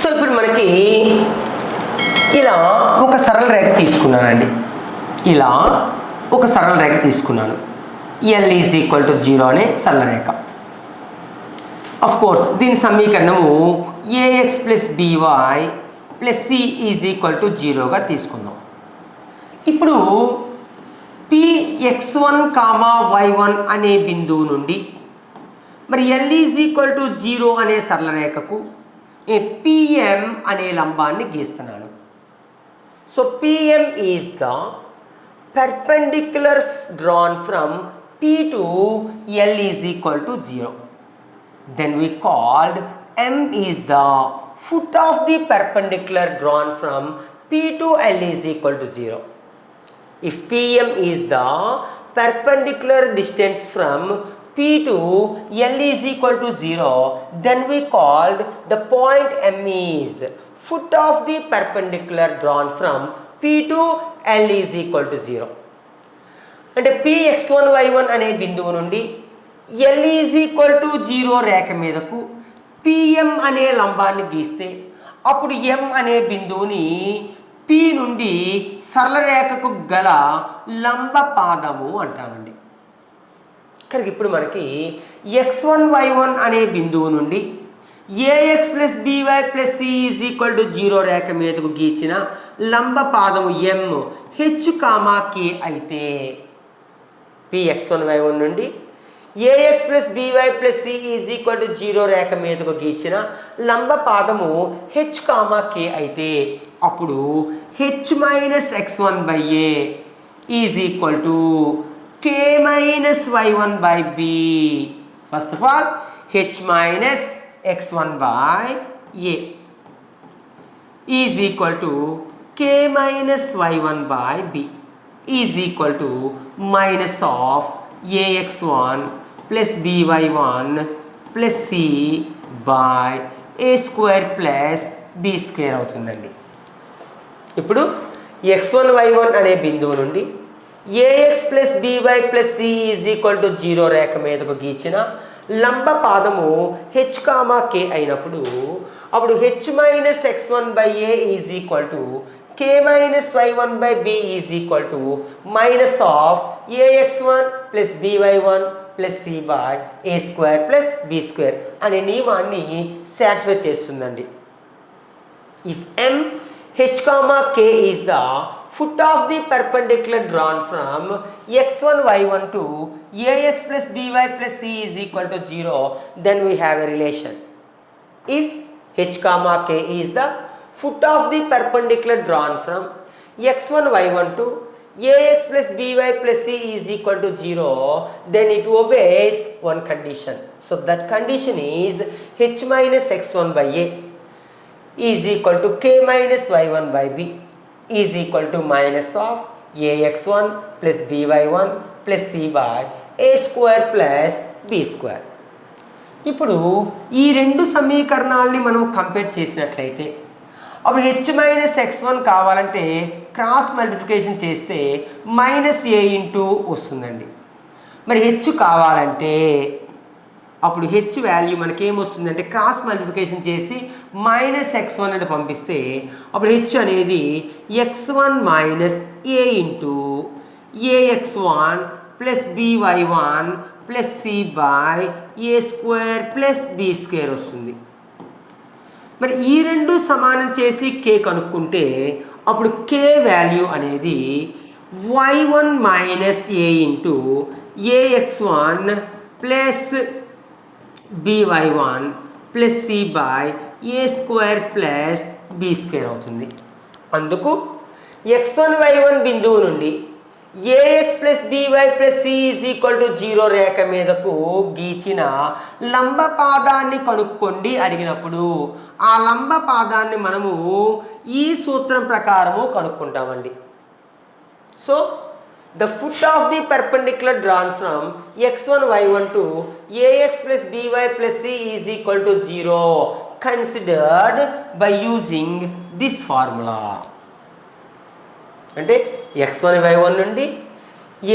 So ఇప్పుడు మనకి ఇలా ఒక సరళ రేఖ తీసుకున్నానండి. ఇలా ఒక సరళ రేఖ తీసుకున్నాను. L is equal to zero అనే సరళ రేఖ. అఫ్ కోర్స్ దీని సమీకరణము a x plus b y plus c is equal to జీరోగా తీసుకుందాం. ఇప్పుడు P x one comma y one అనే బిందువు నుండి మరి L is equal to zero అనే సరళ రేఖకు పిఎం అనే లంబాన్ని గీస్తున్నాను so PM is the perpendicular drawn from P to L is equal to 0. Then we called M is the foot of the perpendicular drawn from P to L is equal to 0. If PM is the perpendicular distance from P2 L is equal to 0, then we called the point M is foot of the perpendicular drawn from P to L is equal to 0. అంటే px one why one అనే బిందువు నుండి L is equal to zero రేఖ మీదకు P M అనే లంబాన్ని గీస్తే అప్పుడు ఎం అనే బిందువుని P నుండి సరళ రేఖకు గల లంబ పాదము అంటామండి కనుక ఇప్పుడు మనకి ఎక్స్ వన్ వై వన్ అనే బిందువు నుండి a x plus b y plus c is equal to zero రేఖ మీదకు గీచిన లంబ పాదము ఎం హెచ్ కామా కే అయితే P x one y one నుండి a x plus b y plus c is equal to zero రేఖ మీదకు గీచిన లంబ పాదము హెచ్ కామా కే అయితే అప్పుడు h minus x one by a is equal to k minus y one by b first of all h minus x one by a is equal to k minus y one by b is equal to minus of a x one plus b y one plus c by a square plus b square అవుతుందండి. ఇప్పుడు x one why one అనే బిందువు నుండి a x plus b y plus c is equal to zero రేఖ మీదకు గీచిన లంబ పాదము H comma కే అయినప్పుడు అప్పుడు h minus x one by a is equal to k minus y one by b is equal to minus of a x one plus b y one plus c by a square plus b square అనే నియమాన్ని satisfy చేస్తుందండి. If M h comma k is the foot of the perpendicular drawn from x1 y1 to ax plus by plus c is equal to 0 then we have a relation. If h comma k is the foot of the perpendicular drawn from x1 y1 to ax plus by plus c is equal to 0 then it obeys one condition. So that condition is h minus x1 by a is equal to k minus y1 by b is equal to minus of ax1 plus by1 plus c by a square plus b square. ఇప్పుడు ఈ రెండు సమీకరణాలని మనం compare చేసినట్లయితే అప్పుడు H minus X one కావాలంటే cross multiplication చేస్తే minus ఏ into వస్తుందండి. మరి హెచ్ కావాలంటే అప్పుడు హెచ్ వాల్యూ మనకి ఏమొస్తుందంటే క్రాస్ మల్టిఫికేషన్ చేసి మైనస్ ఎక్స్ వన్ అని పంపిస్తే అప్పుడు హెచ్ అనేది x one minus a into a x one plus b y one plus c by a square plus b square వస్తుంది. మరి ఈ రెండు సమానం చేసి కే కనుక్కుంటే అప్పుడు కే వాల్యూ అనేది y one minus a into A X one plus B B Y one plus C by A square plus B square అవుతుంది. అందుకు ఎక్స్ వన్ వై వన్ బిందువు నుండి A X plus B Y plus C is equal to zero రేఖ మీదకు గీచిన లంబ పాదాన్ని కనుక్కోండి అడిగినప్పుడు ఆ లంబ పాదాన్ని మనము ఈ సూత్రం ప్రకారము కనుక్కుంటామండి. So the foot the foot of the perpendicular drawn from x1 y1 to ax plus by plus c is equal to 0 considered by using this formula. అంటే ఎక్స్ వన్ వై వన్ నుండి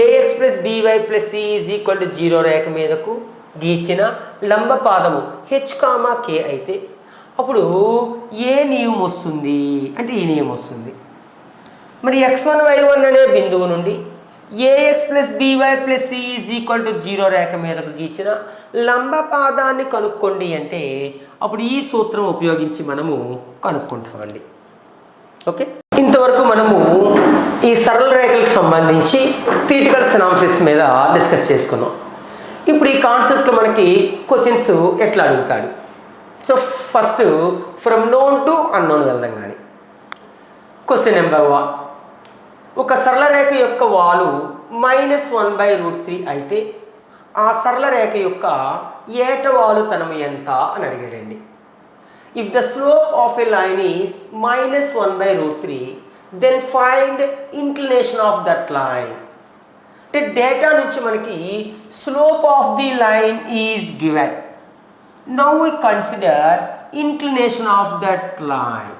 a x plus b y plus c is equal to zero రేఖ మీదకు గీచిన లంబ పాదము H comma కే అయితే అప్పుడు ఏ నియమం వస్తుంది? అంటే ఈ నియమం వస్తుంది. మరి ఎక్స్ వన్ వై వన్ అనే బిందువు నుండి a x plus b y plus c is equal to zero రేఖ మీదకు గీచిన లంబ పాదాన్ని కనుక్కోండి అంటే అప్పుడు ఈ సూత్రం ఉపయోగించి మనము కనుక్కుంటామండి. ఓకే? ఇంతవరకు మనము ఈ సరళ రేఖలకు సంబంధించి థియటికల్ సినాంసిస్ మీద డిస్కస్ చేసుకున్నాం. ఇప్పుడు ఈ కాన్సెప్ట్లో మనకి క్వశ్చన్స్ ఎట్లా అడుగుతాడు? So first from known to unknown వెళ్దాం కానీ. క్వశ్చన్ నెంబర్ వన్ ఒక సరళ రేఖ యొక్క వాలు minus one by root three అయితే ఆ సరళ రేఖ యొక్క ఏట తనము ఎంత అని అడిగారండి. If the slope of a line is minus one by root three then find inclination of that line అంటే డేటా నుంచి మనకి slope of the line is given now we consider inclination of that line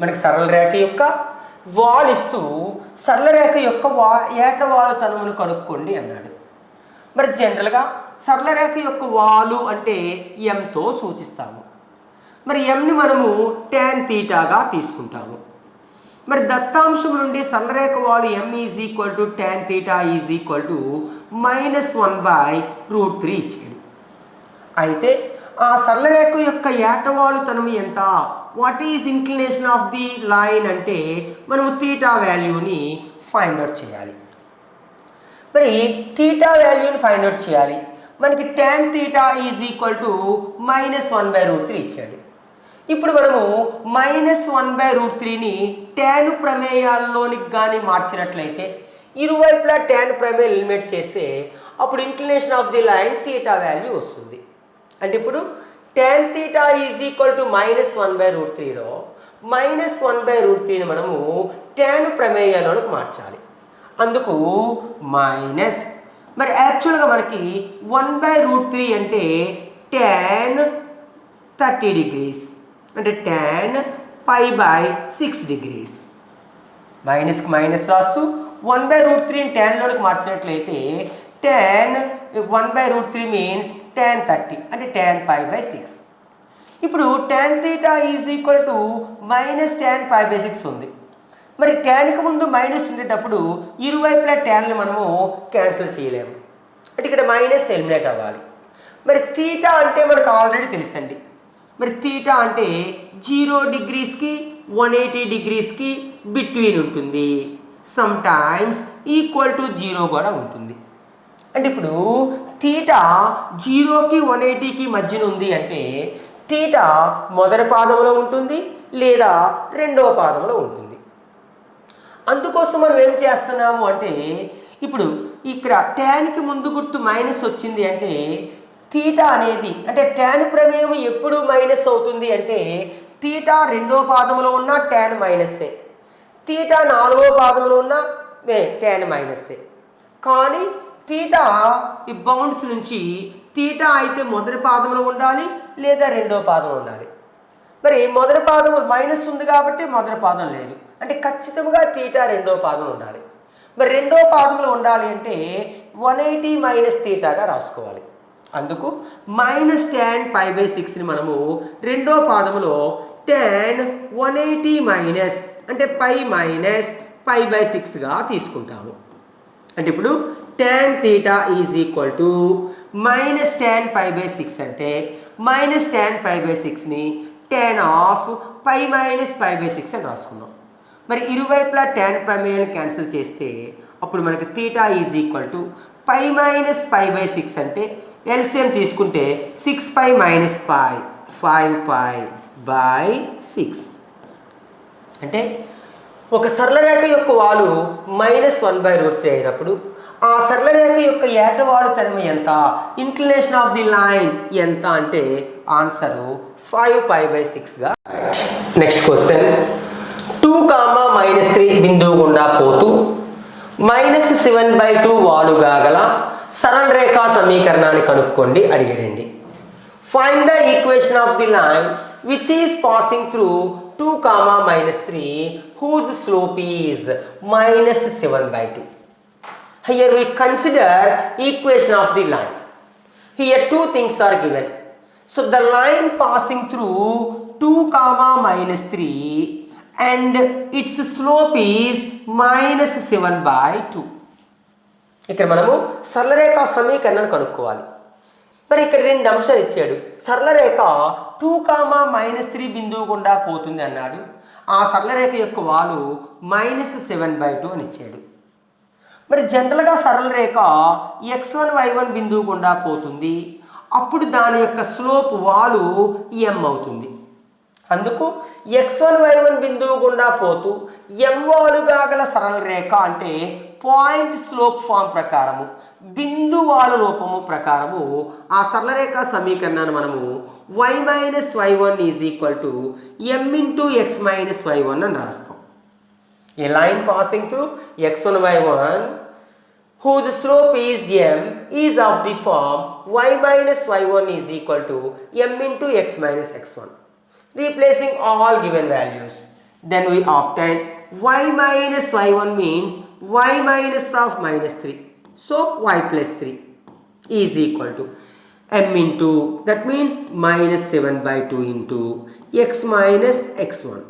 మనకి సరళ రేఖ యొక్క wall ఇస్తూ యొక్క వా ఏకవాలు తనమును కనుక్కోండి అన్నాడు. మరి జనరల్గా సరళరేఖ యొక్క వాలు అంటే ఎంతో సూచిస్తాము. మరి ఎంని మనము ట్యాన్ తీటాగా తీసుకుంటాము. మరి దత్తాంశం నుండి సరళరేఖ వాలు m is equal to tan theta is equal to minus one by root three ఇచ్చాడు అయితే ఆ సరళరేఖ యొక్క ఏటవాలుతనం ఎంత? What is inclination of the line అంటే మనము తీటా వాల్యూని ఫైండ్ అవుట్ చేయాలి. మరి తీటా వాల్యూని ఫైండ్ అవుట్ చేయాలి. మనకి tan theta is equal to minus one by root three ఇచ్చాడు. ఇప్పుడు మనము మైనస్ వన్ బై రూట్ త్రీని ట్యాన్ ప్రమేయాల్లోనికి కానీ మార్చినట్లయితే ఇరువైపులా ట్యాన్ ప్రమేయం ఎలిమినేట్ చేస్తే అప్పుడు inclination of the line theta value వస్తుంది. అంటే ఇప్పుడు tan theta is equal to minus one by root త్రీలో మైనస్ వన్ బై రూట్ త్రీని మనము టెన్ ప్రమేయంలోనికి మార్చాలి. అందుకు మైనస్ మరి యాక్చువల్గా మనకి వన్ బై రూట్ త్రీ అంటే టెన్ థర్టీ డిగ్రీస్ అంటే tan pi by six degrees మైనస్కి minus రాస్తూ వన్ బై రూట్ త్రీని టెన్లోనికి మార్చినట్లయితే tan one by root three means tan thirty అంటే టెన్ ఫైవ్ బై సిక్స్ ఇప్పుడు tan theta is equal to minus tan five by six ఉంది. మరి టెన్కి ముందు మైనస్ ఉండేటప్పుడు ఇరువైపులా టెన్ని మనము క్యాన్సిల్ చేయలేము. అంటే ఇక్కడ మైనస్ ఎలిమినేట్ అవ్వాలి. మరి తీటా అంటే మనకు ఆల్రెడీ తెలుసండి. మరి తీటా అంటే జీరో డిగ్రీస్కి వన్ ఎయిటీ డిగ్రీస్కి బిట్వీన్ ఉంటుంది. Some times equal to zero కూడా ఉంటుంది. అంటే ఇప్పుడు తీట జీరోకి వన్ ఎయిటీకి మధ్యన ఉంది అంటే తీటా మొదటి పాదంలో ఉంటుంది లేదా రెండవ పాదంలో ఉంటుంది. అందుకోసం మనం ఏం చేస్తున్నాము అంటే ఇప్పుడు ఇక్కడ ట్యాన్కి ముందు గుర్తు మైనస్ వచ్చింది అంటే తీట అనేది అంటే ట్యాన్ ప్రమేయం ఎప్పుడు మైనస్ అవుతుంది అంటే తీటా రెండో పాదంలో ఉన్న ట్యాన్ మైనస్సే తీట నాలుగో పాదంలో ఉన్న ట్యాన్ మైనస్సే కానీ తీటా ఈ బౌండ్స్ నుంచి తీటా అయితే మొదటి పాదంలో ఉండాలి లేదా రెండో పాదం ఉండాలి. మరి మొదటి పాదం మైనస్ ఉంది కాబట్టి మొదటి పాదం లేదు. అంటే ఖచ్చితంగా తీటా రెండో పాదం ఉండాలి. మరి రెండో పాదంలో ఉండాలి అంటే వన్ ఎయిటీ మైనస్ తీటాగా రాసుకోవాలి. అందుకు మైనస్ టెన్ ఫైవ్ బై సిక్స్ని మనము రెండో పాదంలో టెన్ వన్ ఎయిటీ మైనస్ అంటే పై మైనస్ ఫైవ్ బై సిక్స్గా తీసుకుంటాము. అంటే ఇప్పుడు tan theta is equal to minus tan five by six అంటే minus ten five by సిక్స్ని tan of pi minus five by six అని రాసుకున్నాం. మరి ఇరువైపులా టెన్ ప్రమేయాన్ని క్యాన్సిల్ చేస్తే అప్పుడు మనకి theta is equal to pi minus five by six అంటే LCM తీసుకుంటే six pi minus five five pi by six అంటే ఒక సరళ రేఖ యొక్క వాలు minus one by root three అయినప్పుడు ఆ సరళరేఖ యొక్క ఏటవాలు ఎంత? ఇంక్లినేషన్ ఆఫ్ ది లైన్ ఎంత అంటే answer five five by సిక్స్గా next question two comma minus three బిందువు గుండా పోతూ మైనస్ సెవెన్ బై టూ వాలుగా గల సరళ రేఖా సమీకరణాన్ని కనుక్కోండి అడిగారండి find the equation of the line which is passing through two comma minus three whose slope is minus seven by two Here we consider equation of the line. Here two things are given. So the line passing through two comma minus three and its slope is minus seven by two ఇక్కడ మనము సరళరేఖ సమీకరణాన్ని కనుక్కోవాలి. మరి ఇక్కడ రెండు అంశాలు ఇచ్చాడు. సరళరేఖ టూ కామా మైనస్ త్రీ బిందువు గుండా పోతుంది అన్నాడు. ఆ సరళరేఖ యొక్క వాలు మైనస్ సెవెన్ బై టూ అని ఇచ్చాడు. మరి జనరల్గా సరళ రేఖ ఎక్స్ వన్ వై వన్ బిందువు గుండా పోతుంది. అప్పుడు దాని యొక్క స్లోప్ వాలు ఎం అవుతుంది. అందుకు ఎక్స్ వన్ వై వన్ బిందువు గుండా పోతూ ఎం వాలుగా గల సరళ రేఖ అంటే పాయింట్ స్లోప్ ఫామ్ ప్రకారము బిందు వాలు రూపము ప్రకారము ఆ సరళరేఖ సమీకరణాన్ని మనము y minus y one is equal to m into x minus y one అని రాస్తాం. A line passing to x one y one whose slope is m is of the form y minus y1 is equal to m into x minus x1. Replacing all given values. Then we obtain y minus y1 means y minus of minus 3. So y plus 3 is equal to m into that means minus 7 by 2 into x minus x1.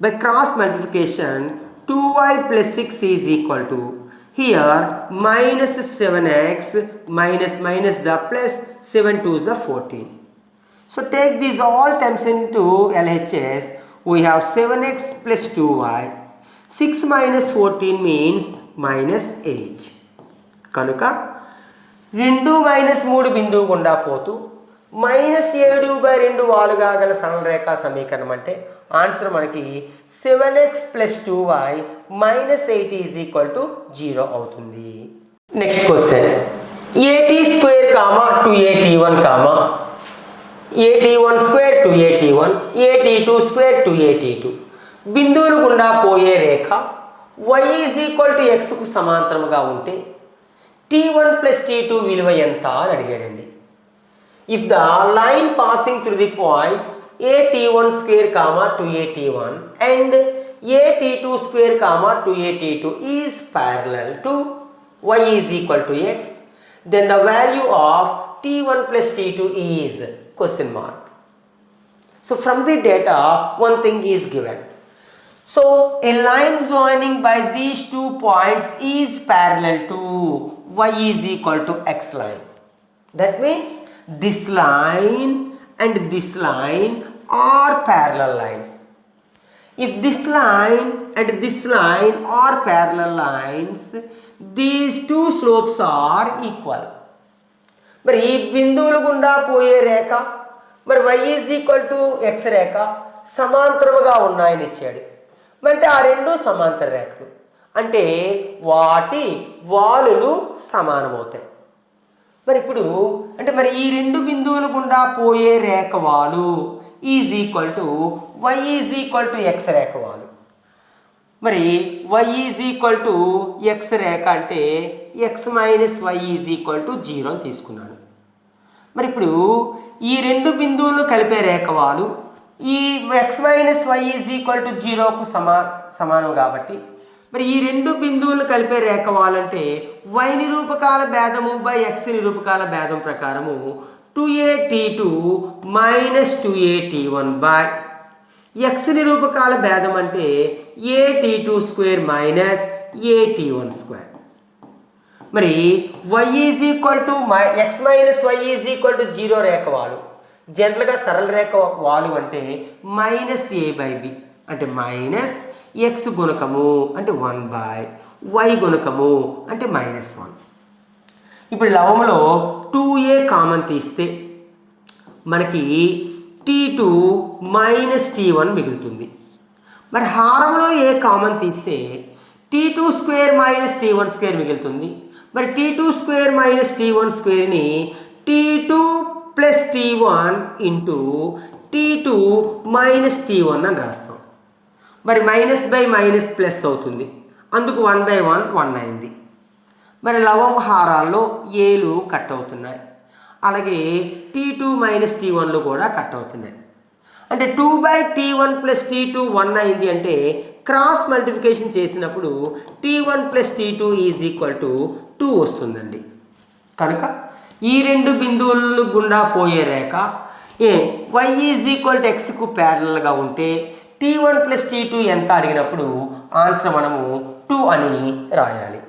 By cross multiplication, 2y plus 6 is equal to here minus 7x minus minus the plus 7 to the 14. So take these all terms into LHS. We have 7x plus 2y. 6 minus 14 means minus 8. కనుక రెండు minus మూడు బిందువు గుండా పోతూ minus ఏడు by రెండు వాలుగా గల సరళరేఖ సమీకరణం అంటే ఆన్సర్ మనకి seven x plus two y minus eight is equal to zero అవుతుంది. Next question a t square comma two a t one comma? A t one square two a t one a t two square two a t two. బిందువులు గుండా పోయే రేఖ y is equal to ఎక్స్కు సమాంతరంగా ఉంటే t one plus t two విలువ ఎంత అని అడిగాడండి. if the line passing through the points at1 square comma 2at1 and at2 square comma 2at2 is parallel to y is equal to x then the value of t1 plus t2 is question mark. So from the data one thing is given. So a line joining by these two points is parallel to y is equal to x line. That means this line and this line are parallel lines. If this line and this line are parallel lines, these two slopes are equal. మరి ఈ బిందువులు గుండా పోయే రేఖ మరి y is equal to x రేఖ సమాంతరముగా ఉన్నాయని ఇచ్చాడు మరి అంటే ఆ రెండు సమాంతర రేఖలు అంటే వాటి వాలులు సమానమవుతాయి మరి ఇప్పుడు అంటే మరి ఈ రెండు బిందువులు గుండా పోయే రేఖ వాలు is e equal to y is equal to x రేఖ వాలు మరి y is equal to x రేఖ అంటే x minus y is equal to zero అని తీసుకున్నాను మరి ఇప్పుడు ఈ రెండు బిందువులు కలిపే రేఖ వాలు ఈ x minus y is equal to జీరోకు సమా సమానం కాబట్టి మరి ఈ రెండు బిందువులు కలిపే రేఖ వాలంటే అంటే వై నిరూపకాల భేదము బై ఎక్స్ నిరూపకాల భేదం ప్రకారము two a t two minus two a t one by x నిరూపకాల భేదం అంటే a t two square minus a t one square మరి y is equal to my x minus y is equal to zero రేఖ వాలు జనరల్గా సరళ రేఖ వాలు అంటే minus a by b అంటే మైనస్ ఎక్స్ గుణకము అంటే వన్ బై వై గుణకము అంటే మైనస్ వన్ ఇప్పుడు లవములో టూ ఏ కామన్ తీస్తే మనకి t two minus t one మిగులుతుంది. మరి హారంలో ఏ కామన్ తీస్తే t two square minus t one square మిగులుతుంది. మరి t two square minus t one స్క్వేర్ని t two plus t one into t two minus t one అని రాస్తాం. మరి minus by minus plus అవుతుంది. అందుకు వన్ బై వన్ వన్ అయింది. మరి లవంహారాల్లో ఏలు కట్ అవుతున్నాయి. అలాగే టీ టూ మైనస్ టీ వన్లు కూడా కట్ అవుతున్నాయి. అంటే two by t one plus t two one అయింది అంటే క్రాస్ మల్టిఫికేషన్ చేసినప్పుడు t one plus t two is equal to two వస్తుందండి. కనుక ఈ రెండు బిందువులు గుండా పోయే రేఖ a y is equal to ఎక్స్కు ప్యారలల్గా ఉంటే t one plus t two ఎంత అడిగినప్పుడు ఆన్సర్ మనము టూ అని రాయాలి.